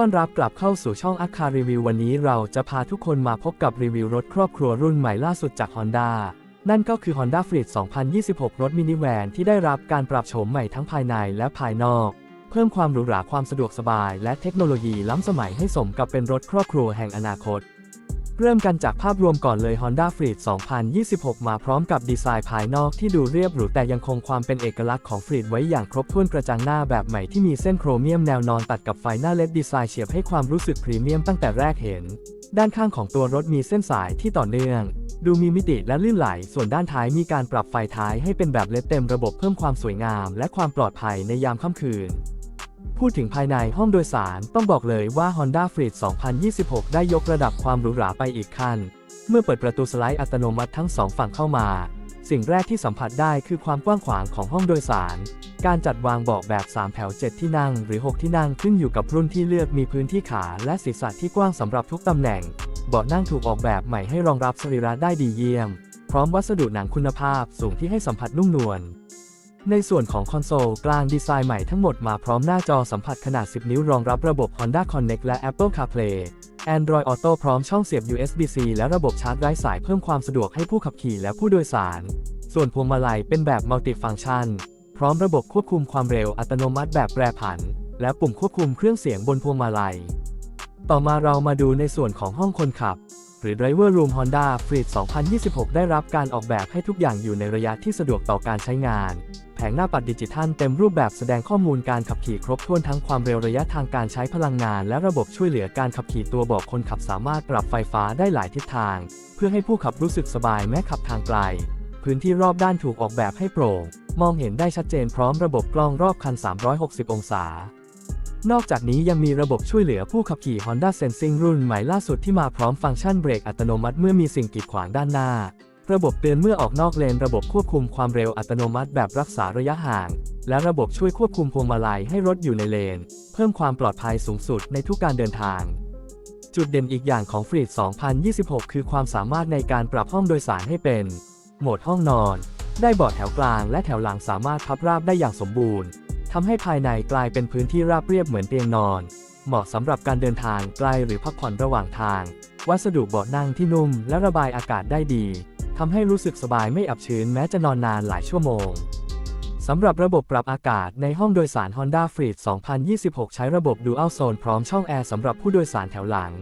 ต้อนรับกลับเข้าสู่ช่องอัคคารีวิววันนี้เราจะพาทุกคนมาพบกับรีวิวรถครอบครัวรุ่นใหม่ล่าสุดจาก Honda นั่นก็คือ Honda Freed 2026 รถมินิแวนที่ได้รับการปรับโฉมใหม่ทั้งภายในและภายนอก เพิ่มความหรูหราความสะดวกสบายและเทคโนโลยีล้ำสมัยให้สมกับเป็นรถครอบครัวแห่งอนาคต เริ่มกันจากภาพรวมก่อนเลย Honda Freed 2026 มาพร้อมกับดีไซน์ภายนอกที่ดูเรียบหรูแต่ยังคงความเป็นเอกลักษณ์ของ Freed ไว้อย่างครบถ้วนกระจังหน้าแบบใหม่ที่มีเส้นโครเมียมแนวนอนตัดกับไฟหน้าเล็ดดีไซน์เฉียบให้ความรู้สึกพรีเมียมตั้งแต่แรกเห็น ด้านข้างของตัวรถมีเส้นสายที่ต่อเนื่อง ดูมีมิติและลื่นไหล ส่วนด้านท้ายมีการปรับไฟท้ายให้เป็นแบบเลดเต็มระบบเพิ่มความสวยงาม และความปลอดภัยในยามค่ำคืน พูดถึงภายในห้องโดยสาร ต้องบอกเลยว่า Honda Freed 2026 ได้ยกระดับความหรูหราไปอีกขั้น เมื่อเปิดประตูสไลด์อัตโนมัติทั้งสองฝั่งเข้ามา สิ่งแรกที่สัมผัสได้คือความกว้างขวางของห้องโดยสาร การจัดวางเบาะแบบ 3 แถว 7 ที่นั่ง หรือ 6 ที่นั่งขึ้นอยู่กับรุ่นที่เลือกมีพื้นที่ขาและศีรษะที่กว้างสำหรับทุกตำแหน่ง เบาะนั่งถูกออกแบบใหม่ให้รองรับสรีระได้ดีเยี่ยม พร้อมวัสดุหนังคุณภาพสูงที่ให้สัมผัสนุ่มนวล ในส่วนของคอนโซลกลางดีไซน์ใหม่ทั้งหมดมาพร้อมหน้าจอสัมผัสขนาด 10 นิ้วรองรับระบบ Honda Connect และ Apple CarPlay Android Auto พร้อมช่องเสียบ USB-C และระบบชาร์จไร้สายเพิ่มความสะดวกให้ผู้ขับขี่และผู้โดยสาร ส่วนพวงมาลัยเป็นแบบมัลติฟังชัน พร้อมระบบควบคุมความเร็วอัตโนมัติแบบแปรผัน และปุ่มควบคุมเครื่องเสียงบนพวงมาลัย ต่อมาเรามาดูในส่วนของห้องคนขับ หรือ Driver Room Honda Freed 2026 ได้รับการออกแบบให้ทุกอย่างอยู่ในระยะที่สะดวกต่อการใช้งาน แผงหน้าปัดดิจิทัลเต็มรูปแบบแสดงข้อมูลการขับขี่ครบถ้วนทั้งความเร็วระยะทางการใช้พลังงาน และระบบช่วยเหลือการขับขี่ตัวบอกคนขับสามารถปรับไฟฟ้าได้หลายทิศทาง เพื่อให้ผู้ขับรู้สึกสบายแม้ขับทางไกล พื้นที่รอบด้านถูกออกแบบให้โปร่ง มองเห็นได้ชัดเจนพร้อมระบบกล้องรอบคัน 360 องศา นอกจากนี้ยังมีระบบช่วยเหลือผู้ขับขี่ Honda Sensing รุ่นใหม่ล่าสุดที่มาพร้อมฟังก์ชันเบรกอัตโนมัติเมื่อมีสิ่งกีดขวางด้านหน้า ระบบเตือนเมื่อออกนอกเลน ระบบควบคุมความเร็วอัตโนมัติแบบรักษาระยะห่าง และระบบช่วยควบคุมพวงมาลัยให้รถอยู่ในเลน เพิ่มความปลอดภัยสูงสุดในทุกการเดินทาง จุดเด่นอีกอย่างของ Freed 2026 คือความสามารถในการปรับห้องโดยสารให้เป็น โหมดห้องนอน ได้เบาะแถวกลางและแถวหลังสามารถพับราบได้อย่างสมบูรณ์ทำให้ภายในกลายเป็นพื้นที่ราบเรียบเหมือนเตียงนอน เหมาะสำหรับการเดินทางไกลหรือพักผ่อนระหว่างทาง วัสดุเบาะนั่งที่นุ่มและระบายอากาศได้ดี ทำให้รู้สึกสบายไม่อับชื้นแม้จะนอนนานหลายชั่วโมงสำหรับระบบปรับอากาศในห้องโดยสาร Honda Freed 2026 ใช้ระบบ Dual Zone พร้อมช่องแอร์สำหรับผู้โดยสารแถวหลัง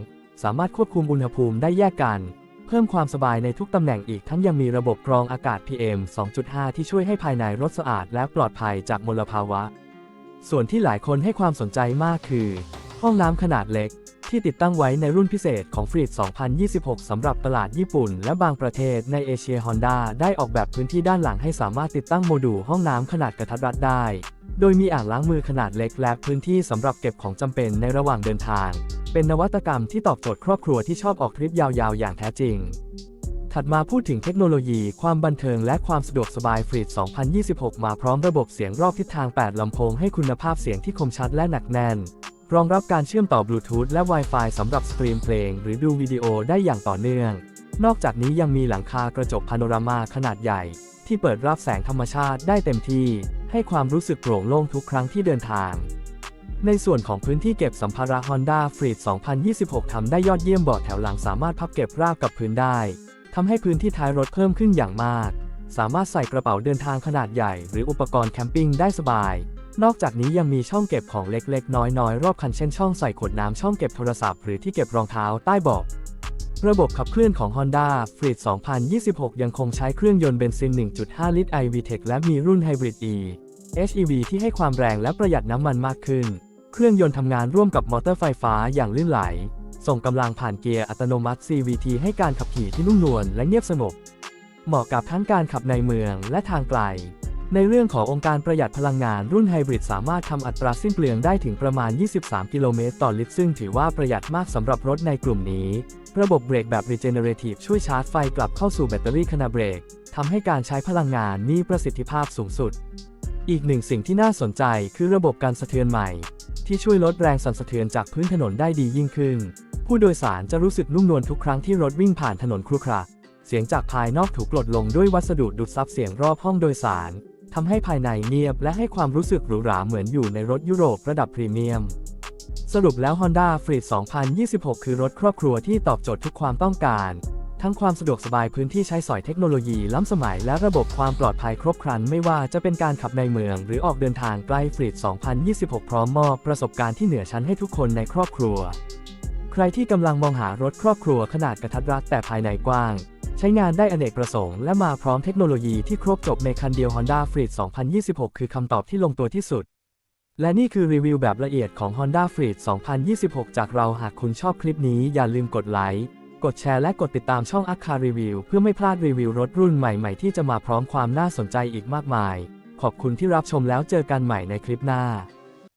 สามารถควบคุมอุณหภูมิได้แยกกัน เพิ่มความสบายในทุกตำแหน่งอีกทั้งยังมีระบบกรองอากาศ PM 2.5 ที่ช่วยให้ภายในรถสะอาดและปลอดภัยจากมลภาวะ ส่วนที่หลายคนให้ความสนใจมากคือ ห้องน้ำขนาดเล็ก ที่ติดตั้งไว้ในรุ่นพิเศษของ Freed 2026 สำหรับตลาดญี่ปุ่น และบางประเทศในเอเชีย Honda ได้ออกแบบพื้นที่ด้านหลังให้สามารถติดตั้งโมดูลห้องน้ำขนาดกระทัดรัดได้ โดยมีอ่างล้างมือขนาดเล็กและพื้นที่สำหรับเก็บของจำเป็นในระหว่างเดินทาง เป็นนวัตกรรมที่ตอบโจทย์ครอบครัวที่ชอบออกทริปยาวๆ อย่างแท้จริงถัดมาพูดถึงเทคโนโลยี ความบันเทิงและความสะดวกสบาย Freed 2026 มาพร้อมระบบเสียงรอบทิศทาง 8 ลำโพงให้คุณภาพเสียงที่คมชัดและหนักแน่น รองรับการเชื่อมต่อบลูทูธและ Wi-Fi สำหรับสตรีมเพลง หรือดูวิดีโอได้อย่างต่อเนื่อง นอกจากนี้ยังมีหลังคากระจกพาโนรามาขนาดใหญ่ ที่เปิดรับแสงธรรมชาติได้เต็มที่ ให้ความรู้สึกโปร่งโล่งทุกครั้งที่เดินทาง ในส่วนของพื้นที่เก็บสัมภาระ Honda Freed 2026 ทำได้ยอดเยี่ยมเบาะแถวหลังสามารถพับเก็บราบกับพื้นได้ทำให้พื้นที่ท้ายรถเพิ่มขึ้นอย่างมาก สามารถใส่กระเป๋าเดินทางขนาดใหญ่ หรืออุปกรณ์แคมปิ้งได้สบาย นอกจากนี้ยังมีช่องเก็บของเล็กๆ น้อยๆ รอบคันเช่นช่องใส่ขวดน้ำช่องเก็บโทรศัพท์หรือที่เก็บรองเท้าใต้เบาะระบบขับเคลื่อนของ Honda Freed 2026 ยังคงใช้เครื่องยนต์เบนซิน 1.5 ลิตร iVTEC และมีรุ่น Hybrid E HEV ที่ให้ความแรงและประหยัดน้ำมันมากขึ้น เครื่องยนต์ทำงานร่วมกับมอเตอร์ไฟฟ้าอย่างลื่นไหล ส่งกำลังผ่านเกียร์อัตโนมัติ CVT ให้การขับขี่ที่นุ่มนวลและเงียบสงบ เหมาะกับทั้งการขับในเมืองและทางไกล ในเรื่องขององค์การประหยัดพลังงานรุ่นไฮบริดสามารถทำอัตราสิ้นเปลืองได้ถึงประมาณ 23 กิโลเมตรต่อลิตร ซึ่งถือว่าประหยัดมากสำหรับรถในกลุ่มนี้ ระบบเบรกแบบ regenerative ช่วยชาร์จไฟกลับเข้าสู่แบตเตอรี่ขณะเบรกทำให้การใช้พลังงานมีประสิทธิภาพสูงสุด อีกหนึ่งสิ่งที่น่าสนใจคือระบบการสะเทือนใหม่ ที่ช่วยลดแรงสั่นสะเทือนจากพื้นถนนได้ดียิ่งขึ้น ผู้โดยสารจะรู้สึกนุ่มนวลทุกครั้งที่รถวิ่งผ่านถนนครุขระเสียงจากภายนอกถูกลดลงด้วยวัสดุดูดซับเสียงรอบห้องโดยสาร ทำให้ภายในเงียบและให้ความรู้สึกหรูหราเหมือนอยู่ในรถยุโรประดับพรีเมียม สรุปแล้ว Honda Freed 2026 คือรถครอบครัวที่ตอบโจทย์ทุกความต้องการ ทั้งความสะดวกสบายพื้นที่ใช้สอยเทคโนโลยีล้ำสมัยและระบบความปลอดภัยครบครันไม่ว่าจะเป็นการขับในเมือง หรือออกเดินทางไกล Freed 2026 พร้อมมอบประสบการณ์ที่เหนือชั้นให้ทุกคนในครอบครัว ใครที่กำลังมองหารถครอบครัวขนาดกระทัดรัดแต่ภายในกว้าง ช้งานได้อเนกประสงค์และมาพร้อมเทคโนโลยีที่ครบจบในคันเดียว Honda Freed 2026 คือคำตอบที่ลงตัวที่สุด และนี่คือรีวิวแบบละเอียดของ Honda Freed 2026 จากเราหากคุณชอบคลิปนี้อย่าลืมกดไลค์กดแชร์และกดติดตามช่องอัคคารีวิวเพื่อไม่พลาดรีวิวรถรุ่นใหม่ๆ ที่จะมาพร้อมความน่าสนใจอีกมากมาย ขอบคุณที่รับชมแล้วเจอกันใหม่ในคลิปหน้า